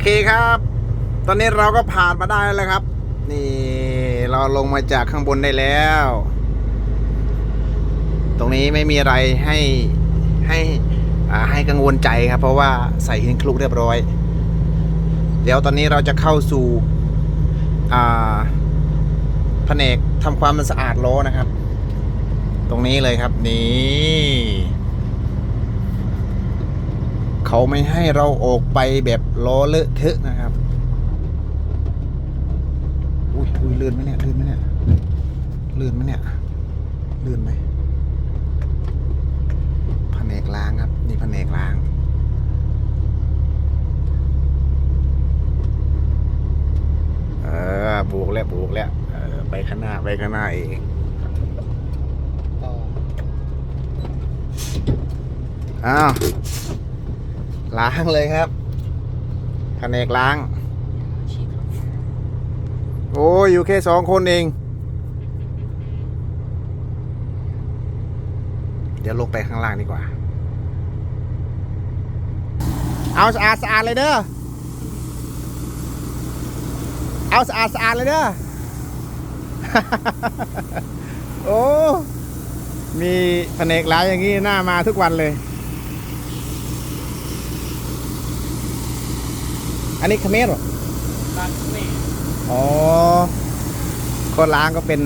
เคครับ ตอนนี้เราก็ผ่านมาได้แล้วครับ นี่เราลงมาจากข้างบนได้แล้ว ตรงนี้ไม่มีอะไรให้ให้ให้กังวลใจครับ เพราะว่าใส่หินคลุกเรียบร้อย เดี๋ยวตอนนี้เราจะเข้าสู่แผนกทำความสะอาดล้อนะครับ ตรงนี้เลยครับนี่ เขาไม่ให้เราออกไปแบบล้อเลอะเทอะนะครับ อุ้ยอุ้ยลื่นไหมเนี่ยลื่นไหมเนี่ยลื่นไหมเนี่ยลื่นไหมแผนกล้างครับ นี่แผนกล้างเออบุกแล้วบุกแล้วออไปข้างหน้าไปข้างหน้าเองอ้าว ล้างเลยครับแผนกล้าง โอ้ยอยู่แค่สองคนเอง เดี๋ยวลงไปข้างล่างดีกว่า เอาสะอาดสะอาดเลยเด้อ เอาสะอาดสะอาดเลยเด้อ โอ้ มีแผนกร้ายอย่างนี้หน้ามาทุกวันเลย อันนี้คาเมรเหรอบางนี่อ๋อคนล้างก็เป็น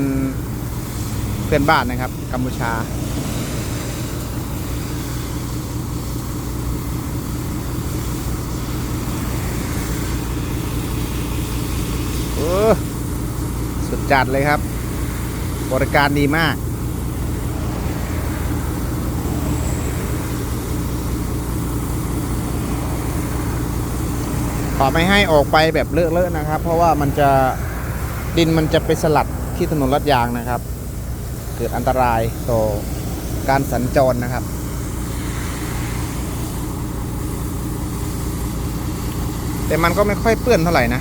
เพื่อนบ้านนะครับกัมพูชาโอ้สุดจัดเลยครับ บริการดีมาก ขอไม่ให้ออกไปแบบเลอะๆนะครับ เพราะว่ามันจะดินมันจะไปสลัดที่ถนนลาดยางนะครับ เกิดอันตรายต่อการสัญจรนะครับ แต่มันก็ไม่ค่อยเปื้อนเท่าไหร่นะ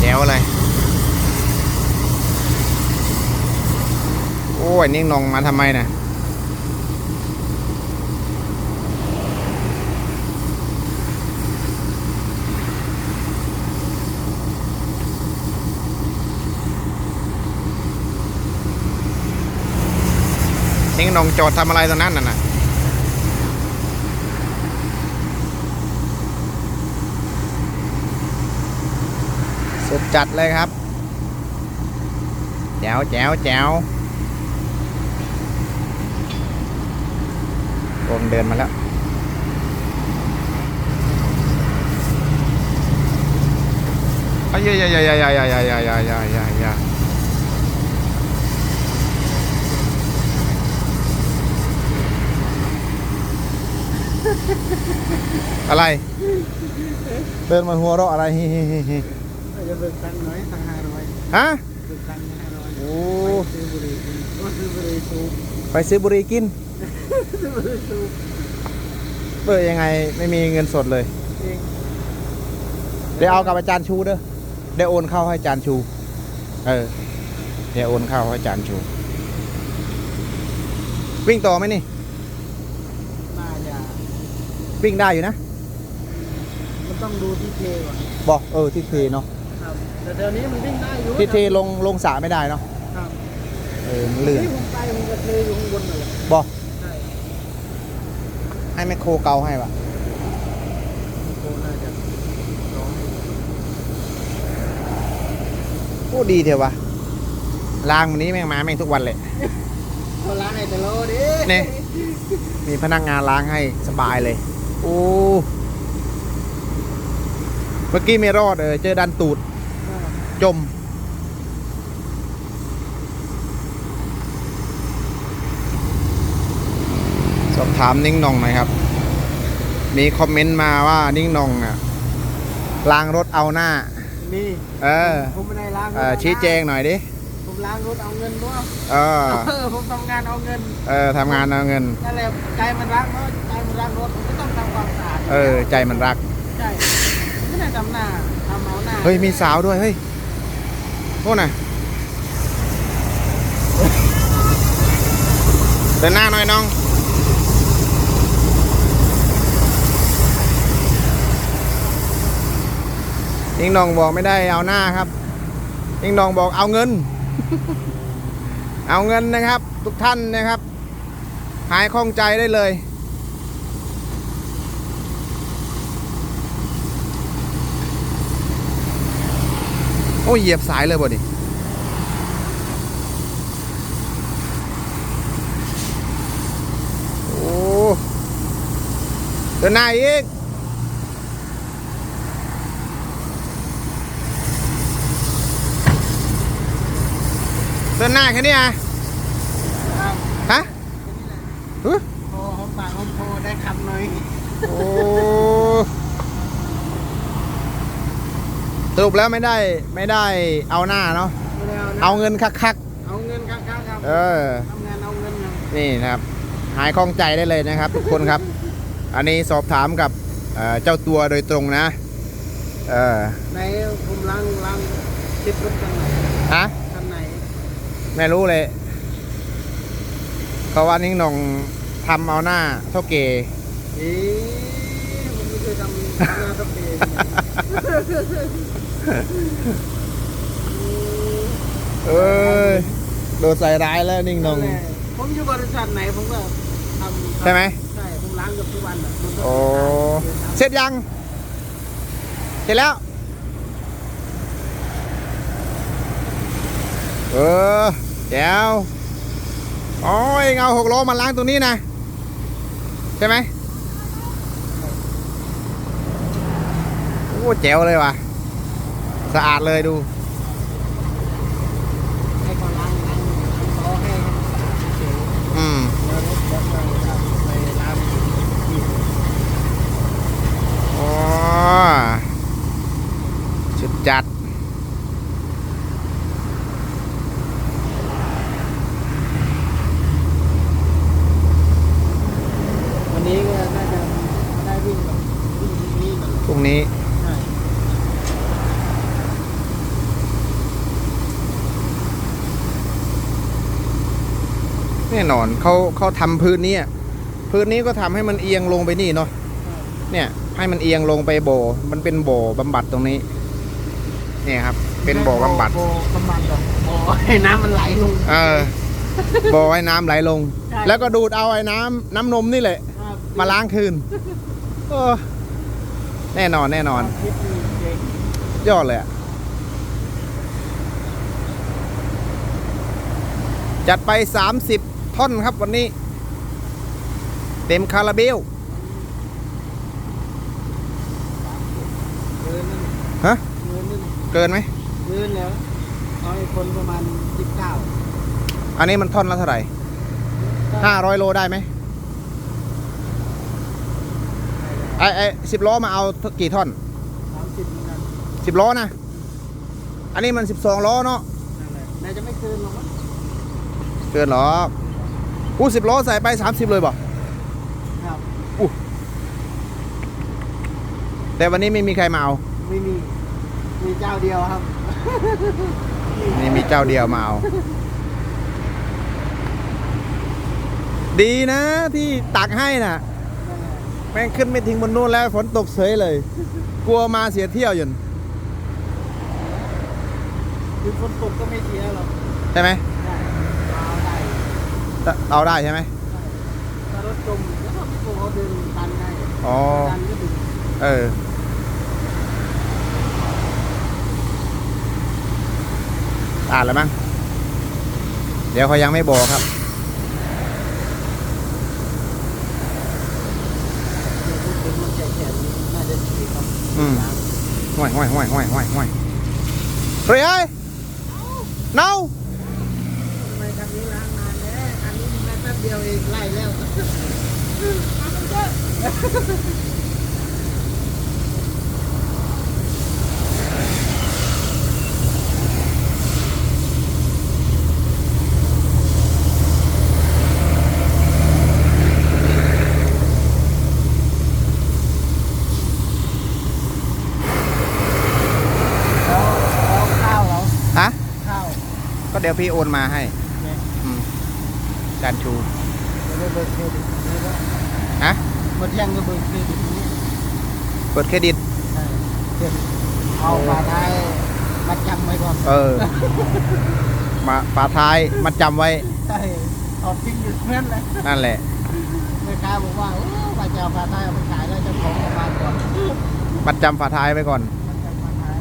แจ๋วอะไร โอ้ยนิ่งนองมาทำไมนะนิ่งนองจอดทำอะไรตรงนั้นน่ะนะสุดจัดเลยครับแจ๋วแจ๋วแจ๋ว วงเดินมาแล้วอ้ายยายายายายายายายายายายาอะไร เดินมาหัวเราะอะไรฮิฮิฮิฮิจะเบิกตังค์น้อยตังห้าร้อยฮะ เบิกตังค์ห้าร้อยโอ้ซื้อบุหรี่กินก็ซื้อบุหรี่สูบไปซื้อบุหรี่กินซื้อบุหรี่สูบเปิดยังไงไม่มีเงินสดเลย เองเดี๋ยวเอากับอาจารย์ชูเด้อเดี๋ยวโอนเข้าให้อาจารย์ชู เออ เดี๋ยวโอนเข้าให้อาจารย์ชู วิ่งต่อไหมนี่ น่าจะวิ่งได้อยู่นะ มันต้องดูที่เทก่อน บอกเออที่เทเนาะครับ แต่เดี๋ยวนี้มันวิ่งได้อยู่ที่เทลงลงสระไม่ได้เนาะครับเออมันลื่นที่ผมไปผมก็เทอยู่ข้างบนเลยบอกใช่ให้แมคโครเกาให้ปะโอ้น่าจะร้อยโอ้ดีเถอะวะล้างวันนี้แม่งมาแม่งทุกวันเลยเขาล้างให้แต่โลดินี่มีพนักงานล้างให้สบายเลย โอ้เมื่อกี้ไม่รอดเออเจอดันตูด จม สอบถามนิ่งนองหน่อยครับ มีคอมเมนต์มาว่านิ่งนองอะล้างรถเอาหน้านี่เออผมไม่ได้ล้างรถเออชี้แจงหน่อยดิ ผมล้างรถเอาเงินด้วยเออเออผมทำงานเอาเงิน เออทำงานเอาเงินนั่นแหละใจมันรักเนาะใจมันรักรถผมก็ต้องทำความสะอาด เออ ใจมันรัก ใช่ไม่ได้ทำหน้าทำเอาหน้า เฮ้ย มีสาวด้วย เฮ้ย โทษนะเดินหน้าหน่อยน้องยิงนองบอกไม่ได้เอาหน้าครับยิงนองบอกเอาเงิน เอาเงินนะครับ ทุกท่านนะครับ หายข้องใจได้เลย โอ้ยเหยียบสายเลยบ่ดิโอ้เดินหน้าอีกเดินหน้าแค่นี้อะครับฮะฮึโอ้หอมปากหอมคอได้คำหน่อยโอ้ สรุปแล้วไม่ได้ไม่ได้เอาหน้าเนาะไม่ได้เอานะเอาเงินคักเอาเงินครับครับครับๆเออ ทำงานเอาเงินครับนี่นะครับ หายข้องใจได้เลยนะครับทุกคนครับ อันนี้สอบถามกับเอ่อเจ้าตัวโดยตรงนะ เออไหนผมล้างล้างติดรถกันไหนฮะ คันไหนไม่รู้เลย เขาว่านิ่งหนองทำเอาหน้าเท่าเก เอ๊ะผมไม่เคยทำงานตับเอง เอ้ยโดนใส่ร้ายแล้วนิ่งหนองผมอยู่บริษัทไหนผมก็ทำใช่ไหมใช่ผมล้างเกือบทุกวันอะผมก็โอ้เสร็จยัง เสร็จแล้ว เออแจ๋วโอ้ยเงาหกล้อมาล้างตรงนี้นะ ใช่ไหมโอ้แจ๋วเลยว่ะ สะอาดเลยดู ให้เขาล้างล้างล้อให้เฉยอืมๆแล้วรถรถเราจะไปล้างอีกอ๋อชุดจัด วันนี้ก็น่าจะได้วิ่งแบบวิ่งนี้มันพรุ่งนี้ ใช่ แน่น อนเขาเขาทำพื้นนี้อะพื้นนี้ก็ทำให้มันเอียงลงไปนี่เนาะเนี่ย ให้มันเอียงลงไปโบ มันเป็นโบบำบัดตรงนี้ เนี่ยครับ เป็นโบบำบัดโบบำบัดเหรอโบให้น้ำมันไหลลง เออโบให้น้ำไหลลงใช่แล้วก็ดูดเอาไอ้น้ำน้ำนมนี่แหละครับมาล้างคืนเออแน่นอนแน่นอนคิดดูเองยอดเลยอะจัดไป30 ท่อนครับวันนี้ เต็มคาราเบลเกินนั่นฮะเกินนั่นเกินไหมเกินแล้วเอาไอ้คนประมาณสิบเก้าอันนี้มันท่อนละเท่าไหร่ห้าร้อยโลได้ไหมไอไอสิบล้อมาเอากี่ท่อนสามสิบเหมือนกันสิบล้อนะ อันนี้มันสิบสองล้อเนาะนั่นแหละน่าจะไม่เกินหรอกมั้งเกินหรอก อู้สิบล้อใส่ไปสามสิบเลยบ่ครับแต่วันนี้ไม่มีใครมาเอาไม่มี มีเจ้าเดียวครับ นี่มีเจ้าเดียวมาเอา ดีนะที่ตักให้น่ะนั่นแหละแม่งขึ้นไม่ทิ้งบนนู้นแล้วฝนตกเฉยเลย กลัวมาเสียเที่ยวอยู่คือฝนตกก็ไม่เสียหรอก ใช่ไหมได้เอาได้ เอาได้ใช่ไหมได้ถ้ารถจมแล้วก็พี่โกเขาเดินตันได้อ๋อตันก็ดึงเออ อ่านแล้วมั้ง เดี๋ยวเขายังไม่บอกครับ เดี๋ยวพูดถึงมันแก่ๆน่าจะดีครับอืม ห่วยห่วยห่วยห่วยห่วยห่วยเฮ้ยเอ้ยเนาทำไมคันนี้ล้างนานแล้วคันนี้แค่แป๊บเดียวเองไล่แล้วแล้วแล้วข้าวเหรอฮะข้าวก็เดี๋ยวพี่โอนมาให้ เนี่ยอืมจานชูไปเบิกเครดิตนี่ก็ฮะหมดยังก็เบิกเครดิตนี้เปิดเครดิตใช่เก็บเอาฝาท้ายมาจำไว้ก่อนเออ มาฝาท้ายมัดจำไว้ใช่เอาทิ้งอยู่เพื่อนเลยนั่นแหละแม่ค้าบอกว่าโอ้มาจะเอาฝาท้ายเอาไปขายแล้วเจ้าของเอามาก่อนมัดจำฝาท้ายไว้ก่อนมันจะฝาท้าย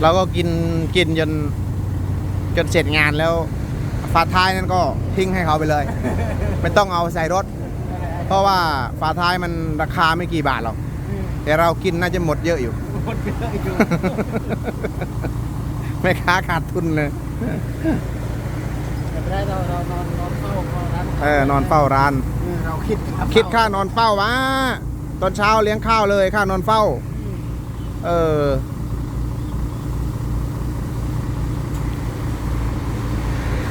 เราก็กินกินจนจนเสร็จงานแล้ว ฝาท้ายนั้นก็ทิ้งให้เขาไปเลย ไม่ต้องเอาใส่รถ เพราะว่าฝาท้ายมันราคาไม่กี่บาทหรอกแต่เรากินน่าจะหมดเยอะอยู่ หมดเยอะอยู่แม่ค้าขาดทุนเลยแต่ไม่ได้เราเรานอนนอนเฝ้าเฝ้าร้านเออนอนเฝ้าร้านเออเราคิดคิดค่านอนเฝ้าวะตอนเช้าเลี้ยงข้าวเลยค่านอนเฝ้า เออ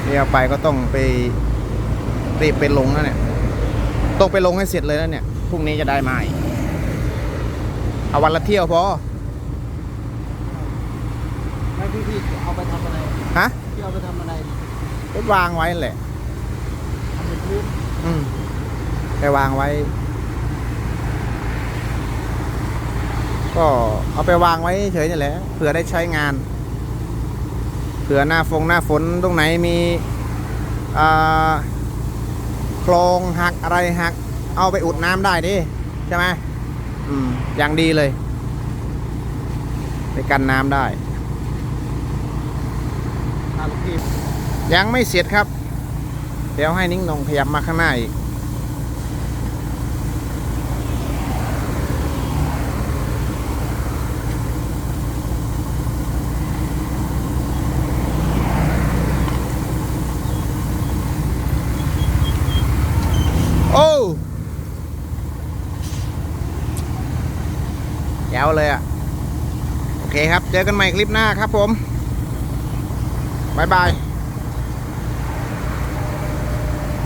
เนี่ยไปก็ต้องไปรีบไปลงนะเนี่ย ต้องไปลงให้เสร็จเลยนะเนี่ย พรุ่งนี้จะได้มาอีกเอาวันละเที่ยวพอไม่พี่พี่เอาไปทำอะไรฮะพี่เอาไปทำอะไรไปวางไว้นั่นแหละทำเป็นพื้นอืมไปวางไว้ ก็เอาไปวางไว้เฉยนี่แหละเผื่อได้ใช้งาน เผื่อหน้าฟงหน้าฝนตรงไหนมีอ่าโครงหักอะไรหัก เอาไปอุดน้ำได้ดิใช่ไหมอืมอย่างดีเลย ไปกันน้ำได้ทางพี่ยังไม่เสร็จครับ เดี๋ยวให้นิ้งนงขยับมาข้างหน้าอีก โอ้แจ๋วเลยอะ โอเคครับ เจอกันใหม่คลิปหน้าครับผมบายบาย